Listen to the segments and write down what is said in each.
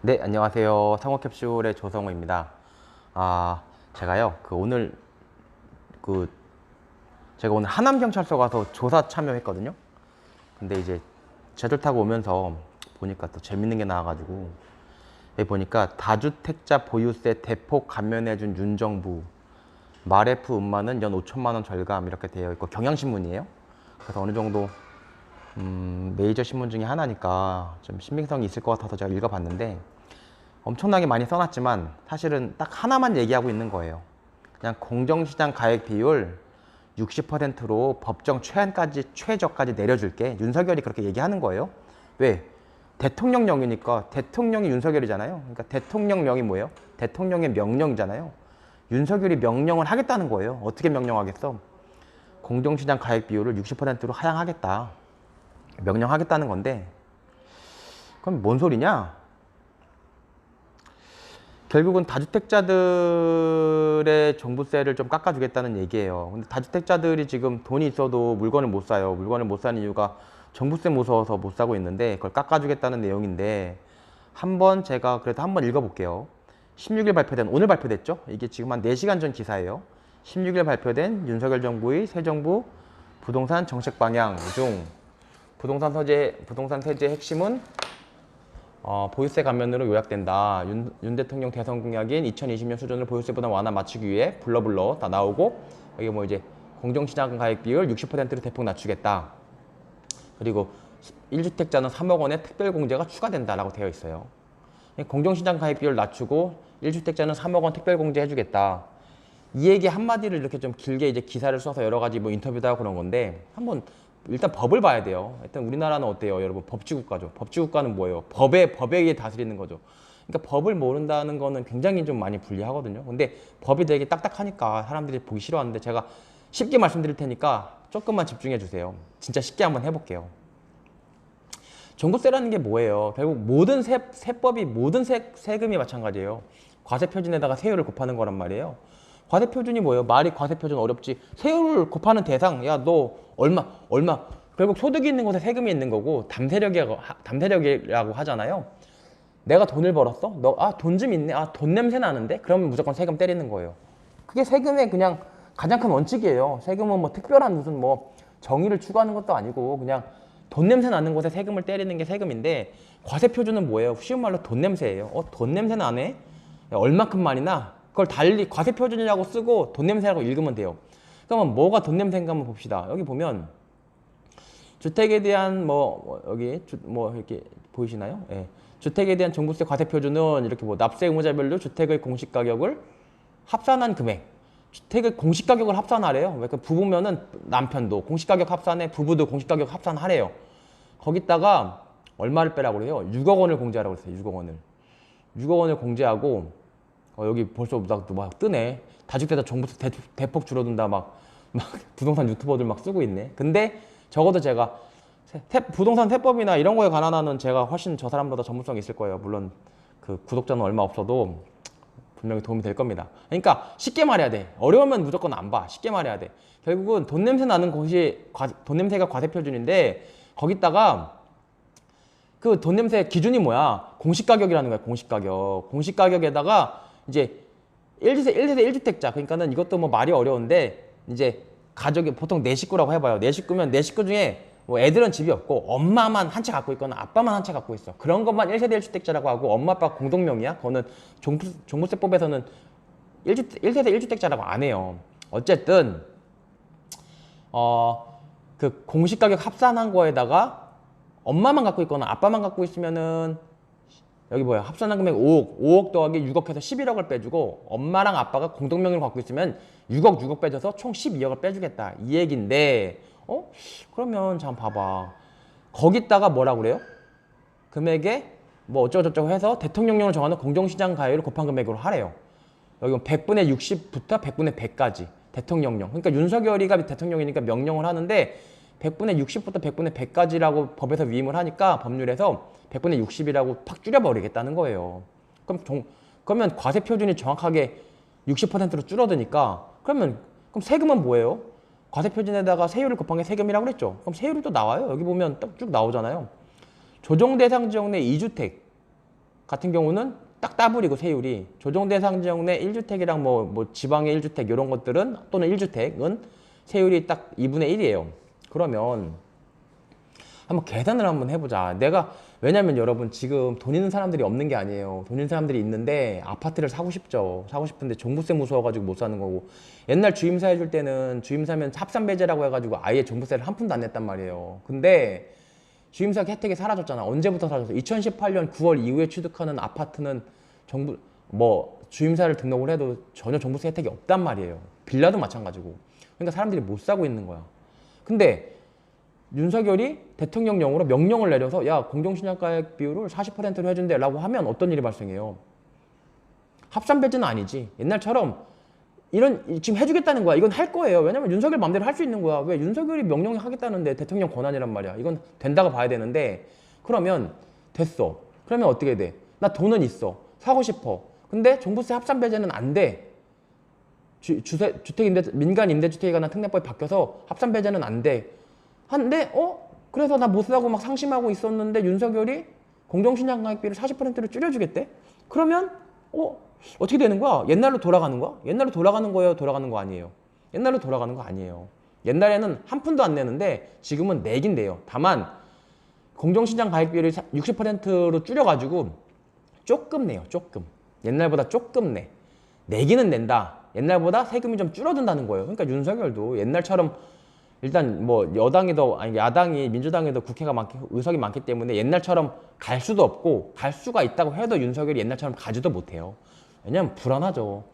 네, 안녕하세요. 상호캡슐의 조성우입니다. 아, 제가요, 그 오늘, 그, 제가 오늘 하남경찰서 가서 조사 참여했거든요. 근데 이제 제들 타고 오면서 보니까 또 재밌는 게 나와가지고, 여기 보니까 다주택자 보유세 대폭 감면해준 윤정부, 마레프 음마는 연 5천만 원 절감 이렇게 되어 있고, 경향신문이에요. 그래서 어느 정도 음, 메이저 신문 중에 하나니까 좀 신빙성이 있을 것 같아서 제가 읽어봤는데 엄청나게 많이 써놨지만 사실은 딱 하나만 얘기하고 있는 거예요. 그냥 공정시장 가액 비율 60%로 법정 최한까지 최저까지 내려줄게 윤석열이 그렇게 얘기하는 거예요. 왜? 대통령령이니까 대통령이 윤석열이잖아요. 그러니까 대통령령이 뭐예요? 대통령의 명령이잖아요. 윤석열이 명령을 하겠다는 거예요. 어떻게 명령하겠어? 공정시장 가액 비율을 60%로 하향하겠다. 명령하겠다는 건데 그럼 뭔 소리냐? 결국은 다주택자들의 종부세를 좀 깎아주겠다는 얘기예요. 근데 다주택자들이 지금 돈이 있어도 물건을 못 사요. 물건을 못 사는 이유가 종부세 무서워서 못 사고 있는데 그걸 깎아주겠다는 내용인데 한번 제가 그래도 한번 읽어볼게요. 16일 발표된 오늘 발표됐죠? 이게 지금 한 4시간 전 기사예요. 16일 발표된 윤석열 정부의 새 정부 부동산 정책 방향 중 부동산 서재 부동산 세제 핵심은 어, 보유세 감면으로 요약된다. 윤, 윤 대통령 대선 공약인 2020년 수준을 보유세보다 완화 맞추기 위해 불러불러 다 나오고 여기 뭐 이제 공정시장 가액 비율 60%로 대폭 낮추겠다. 그리고 1주택자는 3억 원의 특별 공제가 추가된다라고 되어 있어요. 공정시장 가액 비율 낮추고 1주택자는 3억 원 특별 공제 해주겠다. 이 얘기 한마디를 이렇게 좀 길게 이제 기사를 써서 여러 가지 뭐 인터뷰도 하고 그런 건데 한번 일단 법을 봐야 돼요. 일단 우리나라는 어때요, 여러분? 법치국가죠. 법치국가는 뭐예요? 법에 법에 의해 다스리는 거죠. 그러니까 법을 모른다는 거는 굉장히 좀 많이 불리하거든요. 근데 법이 되게 딱딱하니까 사람들이 보기 싫어하는데 제가 쉽게 말씀드릴 테니까 조금만 집중해 주세요. 진짜 쉽게 한번 해볼게요. 종부세라는 게 뭐예요? 결국 모든 세, 세법이 모든 세, 세금이 마찬가지예요. 과세 표준에다가 세율을 곱하는 거란 말이에요. 과세표준이 뭐예요? 말이 과세표준 어렵지. 세율을 곱하는 대상, 야, 너 얼마, 얼마. 결국 소득이 있는 곳에 세금이 있는 거고, 담세력이라고, 하- 담세력이라고 하잖아요. 내가 돈을 벌었어? 너, 아, 돈 좀 있네? 아, 돈 냄새 나는데? 그러면 무조건 세금 때리는 거예요. 그게 세금의 그냥 가장 큰 원칙이에요. 세금은 뭐 특별한 무슨 뭐 정의를 추구하는 것도 아니고, 그냥 돈 냄새 나는 곳에 세금을 때리는 게 세금인데, 과세 표준은 뭐예요? 쉬운 말로 돈 냄새예요. 어, 돈 냄새 나네? 야, 얼마큼 많이 나? 그걸 달리 과세 표준이라고 쓰고 돈 냄새라고 읽으면 돼요. 그러면 뭐가 돈 냄새인가 한번 봅시다. 여기 보면 주택에 대한 뭐, 뭐 여기 주, 뭐 이렇게 보이시나요? 예. 주택에 대한 종부세 과세 표준은 이렇게 뭐 납세 의무자별로 주택의 공시 가격을 합산한 금액. 주택의 공시 가격을 합산하래요. 그러니까 부부면은 남편도 공시 가격 합산해, 부부도 공시 가격 합산하래요. 거기다가 얼마를 빼라고 그래요? 6억 원을 공제하라고 그랬어요. 6억 원을. 6억 원을 공제하고 어, 여기 벌써 막, 막 뜨네. 다주택자 정부세 대, 대폭 줄어든다 막, 막 부동산 유튜버들 막 쓰고 있네. 근데 적어도 제가 세- 세- 부동산 세법이나 이런 거에 관한 한은 제가 훨씬 저 사람보다 전문성이 있을 거예요. 물론 그 구독자는 얼마 없어도 분명히 도움이 될 겁니다. 그러니까 쉽게 말해야 돼. 어려우면 무조건 안 봐. 쉽게 말해야 돼. 결국은 돈 냄새 나는 곳이 과- 돈 냄새가 과세표준인데 거기다가 그 돈 냄새 기준이 뭐야? 공시 가격이라는 거야. 공시 가격. 공시 가격에다가 이제 1세대 1세대 1주택자. 그러니까는 이것도 뭐 말이 어려운데 이제 가족이 보통 네 식구라고 해봐요. 네 식구면 네 식구 중에 뭐 애들은 집이 없고 엄마만 한 채 갖고 있거나 아빠만 한 채 갖고 있어. 그런 것만 1세대 1주택자라고 하고 엄마 아빠 공동명의야. 그거는 종부, 종부세법에서는 1주, 1세대 1주택자라고 안 해요. 어쨌든 어, 그 공시 가격 합산한 거에다가 엄마만 갖고 있거나 아빠만 갖고 있으면은 여기 뭐야? 합산한 금액 5억 5억 더하기 6억 해서 11억을 빼주고 엄마랑 아빠가 공동명의를 갖고 있으면 6억 6억 빼줘서 총 12억을 빼주겠다. 이 얘긴데 어? 그러면 잠 봐봐. 거기다가 뭐라고 그래요? 금액에 뭐 어쩌고저쩌고 해서 대통령령을 정하는 공정시장 가율을 곱한 금액으로 하래요. 여기 100분의 60부터 100분의 100까지 대통령령. 그러니까 윤석열이가 대통령이니까 명령을 하는데 100분의 60부터 100분의 100까지라고 법에서 위임을 하니까 법률에서 100분의 60이라고 팍 줄여버리겠다는 거예요. 그럼 종, 그러면 과세 표준이 정확하게 60%로 줄어드니까 그러면 그럼 세금은 뭐예요? 과세 표준에다가 세율을 곱한 게 세금이라고 그랬죠. 그럼 세율이 또 나와요. 여기 보면 딱 쭉 나오잖아요. 조정 대상 지역 내 2주택 같은 경우는 딱 따블이고 세율이 조정 대상 지역 내 1주택이랑 뭐, 뭐 지방의 1주택 이런 것들은 또는 1주택은 세율이 딱 2분의 1이에요. 그러면 한번 계산을 한번 해보자. 내가 왜냐면 여러분 지금 돈 있는 사람들이 없는 게 아니에요. 돈 있는 사람들이 있는데 아파트를 사고 싶죠. 사고 싶은데 종부세 무서워가지고 못 사는 거고. 옛날 주임사 해줄 때는 주임사면 합산 배제라고 해가지고 아예 종부세를 한 푼도 안 냈단 말이에요. 근데 주임사 혜택이 사라졌잖아. 언제부터 사라졌어? 2018년 9월 이후에 취득하는 아파트는 정부 뭐 주임사를 등록을 해도 전혀 종부세 혜택이 없단 말이에요. 빌라도 마찬가지고. 그러니까 사람들이 못 사고 있는 거야. 근데 윤석열이 대통령령으로 명령을 내려서 야 공정신약가액 비율을 40%로 해준대 라고 하면 어떤 일이 발생해요? 합산 배제는 아니지. 옛날처럼 이런 지금 해주겠다는 거야. 이건 할 거예요. 왜냐면 윤석열 마음대로 할 수 있는 거야. 왜 윤석열이 명령을 하겠다는데 대통령 권한이란 말이야. 이건 된다고 봐야 되는데 그러면 됐어. 그러면 어떻게 돼? 나 돈은 있어. 사고 싶어. 근데 종부세 합산 배제는 안 돼. 주, 주세, 주택 임대 민간 임대주택에 관한 특례법이 바뀌어서 합산 배제는 안 돼. 한데 어? 그래서 나 못 사고 막 상심하고 있었는데 윤석열이 공정신장 가입비를 40%로 줄여주겠대? 그러면 어? 어떻게 되는 거야? 옛날로 돌아가는 거야? 옛날로 돌아가는 거예요? 돌아가는 거 아니에요? 옛날로 돌아가는 거 아니에요. 옛날에는 한 푼도 안 내는데 지금은 내긴 돼요. 다만 공정신장 가입비를 60%로 줄여가지고 조금 내요. 조금. 옛날보다 조금 내. 내기는 낸다. 옛날보다 세금이 좀 줄어든다는 거예요. 그러니까 윤석열도 옛날처럼 일단 뭐 여당이 더 아니 야당이 민주당이 더 국회가 많기 의석이 많기 때문에 옛날처럼 갈 수도 없고 갈 수가 있다고 해도 윤석열이 옛날처럼 가지도 못해요. 왜냐면 불안하죠.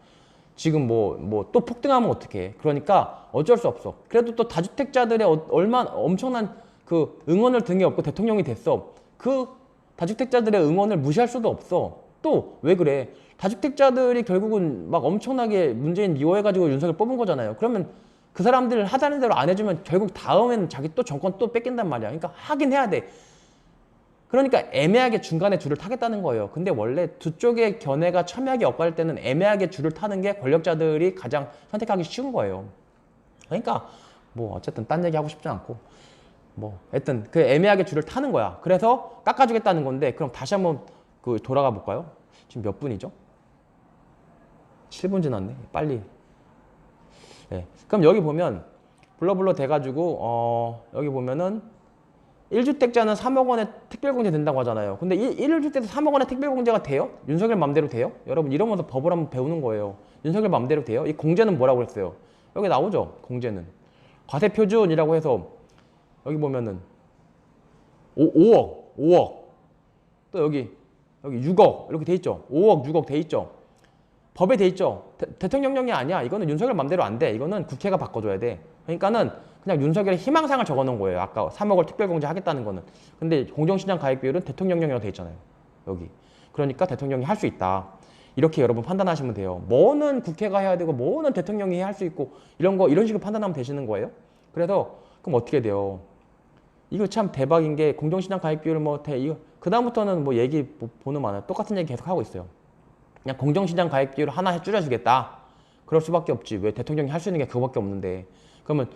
지금 뭐 뭐 또 폭등하면 어떡해. 그러니까 어쩔 수 없어. 그래도 또 다주택자들의 어- 얼마 엄청난 그 응원을 등에 업고 대통령이 됐어. 그 다주택자들의 응원을 무시할 수도 없어. 또 왜 그래? 다주택자들이 결국은 막 엄청나게 문재인 미워해가지고 윤석열 뽑은 거잖아요. 그러면 그 사람들 하자는 대로 안 해주면 결국 다음에는 자기 또 정권 또 뺏긴단 말이야. 그러니까 하긴 해야 돼. 그러니까 애매하게 중간에 줄을 타겠다는 거예요. 근데 원래 두 쪽의 견해가 첨예하게 엇갈 때는 애매하게 줄을 타는 게 권력자들이 가장 선택하기 쉬운 거예요. 그러니까 뭐 어쨌든 딴 얘기 하고 싶지 않고 뭐 하여튼 그 애매하게 줄을 타는 거야. 그래서 깎아주겠다는 건데 그럼 다시 한번 그 돌아가 볼까요? 지금 몇 분이죠? 7분 지났네. 빨리. 네. 그럼 여기 보면 블러블러 돼가지고 어 여기 보면은 1주택자는 3억 원의 특별공제 된다고 하잖아요. 근데 1, 1주택에서 3억 원의 특별공제가 돼요? 윤석열 맘대로 돼요? 여러분 이러면서 법을 한번 배우는 거예요. 윤석열 맘대로 돼요? 이 공제는 뭐라고 그랬어요? 여기 나오죠. 공제는. 과세표준이라고 해서 여기 보면은 5, 5억, 5억. 또 여기 여기 6억 이렇게 돼 있죠. 5억, 6억 돼 있죠. 법에 돼 있죠. 대, 통령령이 아니야. 이거는 윤석열 맘대로 안 돼. 이거는 국회가 바꿔줘야 돼. 그러니까는 그냥 윤석열의 희망상을 적어놓은 거예요. 아까 3억을 특별공제 하겠다는 거는. 근데 공정시장 가입 비율은 대통령령이라고 돼 있잖아요. 여기. 그러니까 대통령이 할 수 있다. 이렇게 여러분 판단하시면 돼요. 뭐는 국회가 해야 되고 뭐는 대통령이 할 수 있고 이런 거 이런 식으로 판단하면 되시는 거예요. 그래서 그럼 어떻게 돼요? 이거 참 대박인 게 공정시장 가입 비율 뭐 대, 이거 그 다음부터는 뭐 얘기 보- 보는 많아요. 똑같은 얘기 계속 하고 있어요. 그냥 공정시장 가입 비율 하나 줄여주겠다. 그럴 수밖에 없지. 왜 대통령이 할 수 있는 게 그거밖에 없는데. 그러면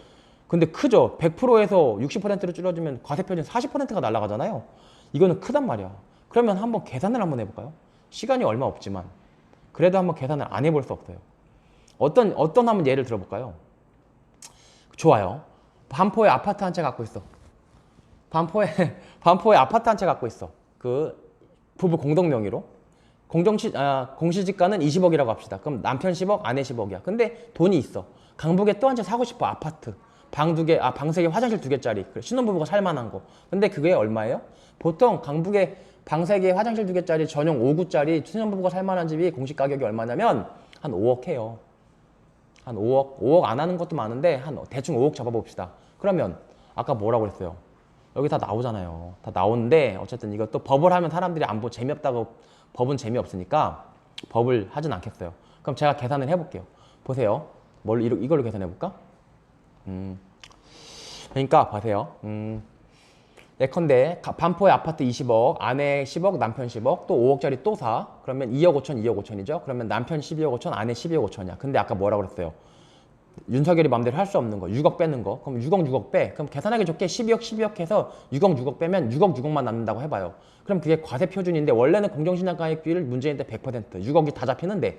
근데 크죠. 100%에서 60%로 줄여주면 과세표준 40%가 날아가잖아요. 이거는 크단 말이야. 그러면 한번 계산을 한번 해볼까요? 시간이 얼마 없지만 그래도 한번 계산을 안 해볼 수 없어요. 어떤 어떤 한번 예를 들어볼까요? 좋아요. 반포에 아파트 한 채 갖고 있어. 반포에 반포에 아파트 한 채 갖고 있어. 그 부부 공동 명의로 공정시 아, 공시지가는 20억이라고 합시다. 그럼 남편 10억, 아내 10억이야. 근데 돈이 있어. 강북에 또 한 채 사고 싶어. 아파트. 방 두 개, 아, 방 세 개, 화장실 두 개짜리. 신혼부부가 살 만한 거. 근데 그게 얼마예요? 보통 강북에 방 세 개, 화장실 두 개짜리 전용 5구짜리 신혼부부가 살 만한 집이 공시 가격이 얼마냐면 한 5억 해요. 한 5억, 5억 안 하는 것도 많은데 한 대충 5억 잡아봅시다. 그러면 아까 뭐라고 그랬어요? 여기 다 나오잖아요. 다 나오는데 어쨌든 이것도 법을 하면 사람들이 안 보 재미없다고 법은 재미없으니까 법을 하진 않겠어요. 그럼 제가 계산을 해볼게요. 보세요. 뭘 이러- 이걸로 계산해 볼까? 음. 그러니까 보세요. 음. 예컨대 가- 반포의 아파트 20억, 아내 10억, 남편 10억, 또 5억짜리 또 사. 그러면 2억 5천, 2억 5천이죠. 그러면 남편 12억 5천, 아내 12억 5천이야. 근데 아까 뭐라고 그랬어요? 윤석열이 마음대로 할 수 없는 거 6억 빼는 거. 그럼 6억 6억 빼. 그럼 계산하기 좋게 12억 12억 해서 6억 6억 빼면 6억 6억만 남는다고 해봐요. 그럼 그게 과세 표준인데 원래는 공정신장가액 비율 문제인데 100% 6억이 다 잡히는데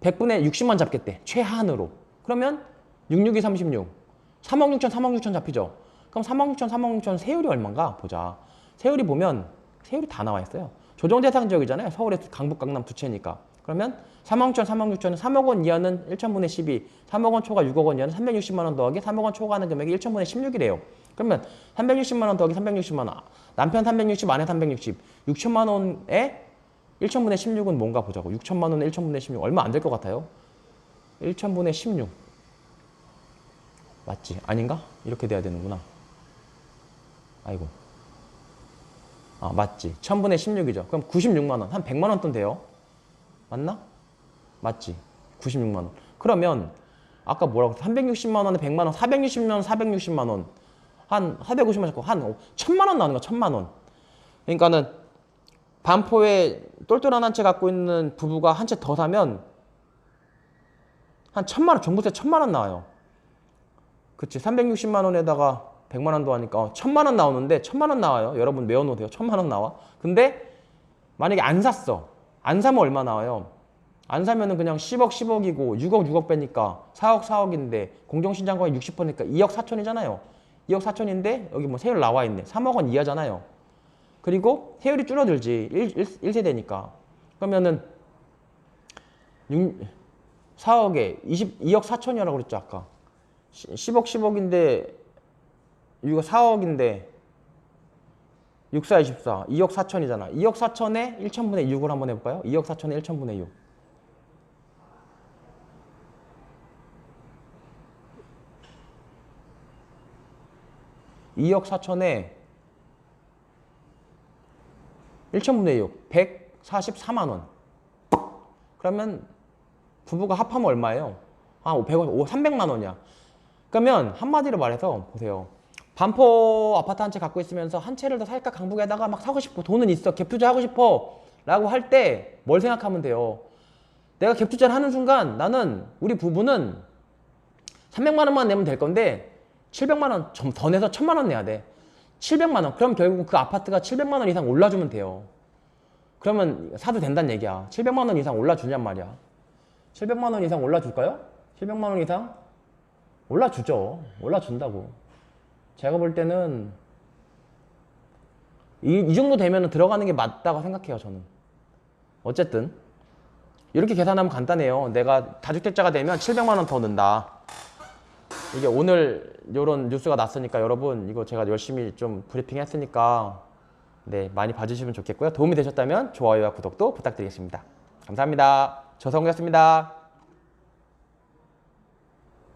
100분의 60만 잡겠대 최하한으로. 그러면 662 36 3억 6천 3억 6천 잡히죠. 그럼 3억 6천 3억 6천 세율이 얼마인가? 보자. 세율이 보면 세율이 다 나와 있어요. 조정 대상 지역이잖아요. 서울에 강북 강남 두 채니까 그러면 3억 6천 3억 6천은 3억 원 이하는 1천분의 12 3억 원 초과 6억 원 이하는 360만 원 더하기 3억 원 초과하는 금액이 1천분의 16이래요. 그러면 360만 원 더하기 360만 원 남편 360 아내 360 6천만 원에 1천분의 16은 뭔가 보자고. 6천만 원에 1천분의 16 얼마 안 될 것 같아요. 1천분의 16 맞지? 아닌가? 이렇게 돼야 되는구나. 아이고. 아 맞지. 1000분의 16이죠. 그럼 96만원 한 100만원 돈 돼요 맞나? 맞지 96만 원 그러면 아까 뭐라고 360만 원에 100만 원 460만 원 460만 원 한 450만원 잡고 한 1000만 원 나오는 거야 1000만 원 그러니까는 반포에 똘똘한 한 채 갖고 있는 부부가 한 채 더 사면 한 천만 원 종부세 천만 원 나와요. 그치 360만 원에다가 100만 원도 하니까 천만 원 나오는데 천만 원 나와요. 여러분 외워놓으세요. 천만 원 나와. 근데 만약에 안 샀어. 안 사면 얼마 나와요? 안 사면은 그냥 10억 10억이고 6억 6억 빼니까 4억 4억인데 공정신장과의 60%니까 2억 4천이잖아요. 2억 4천인데 여기 뭐 세율 나와 있네. 3억 원 이하잖아요. 그리고 세율이 줄어들지 1, 1, 세대니까 그러면은 6, 4억에 22억 4천이라고 그랬죠 아까 10 억 10억인데 이거 4억인데 64 24 2억 4천이잖아 2억 4천에 1천분의 6을 한번 해볼까요? 2억 4천에 1천분의 6 2억 4천에 1천분의 6 144만 원 그러면 부부가 합하면 얼마예요? 아, 150, 300만 원이야. 그러면 한마디로 말해서 보세요. 반포 아파트 한 채 갖고 있으면서 한 채를 더 살까 강북에다가 막 사고 싶어. 돈은 있어. 갭 투자 하고 싶어. 라고 할 때 뭘 생각하면 돼요? 내가 갭 투자를 하는 순간 나는 우리 부부는 300만 원만 내면 될 건데 700만 원 좀 더 내서 1000만 원 내야 돼. 700만 원. 그럼 결국 그 아파트가 700만 원 이상 올라주면 돼요. 그러면 사도 된다는 얘기야. 700만 원 이상 올라주냔 말이야. 700만 원 이상 올라줄까요? 700만 원 이상? 올라주죠. 올라준다고. 제가 볼 때는 이, 이 정도 되면 들어가는 게 맞다고 생각해요, 저는. 어쨌든 이렇게 계산하면 간단해요. 내가 다주택자가 되면 700만 원 더 넣는다. 이게 오늘 이런 뉴스가 났으니까 여러분 이거 제가 열심히 좀 브리핑 했으니까 네 많이 봐주시면 좋겠고요. 도움이 되셨다면 좋아요와 구독도 부탁드리겠습니다. 감사합니다. 조성우였습니다.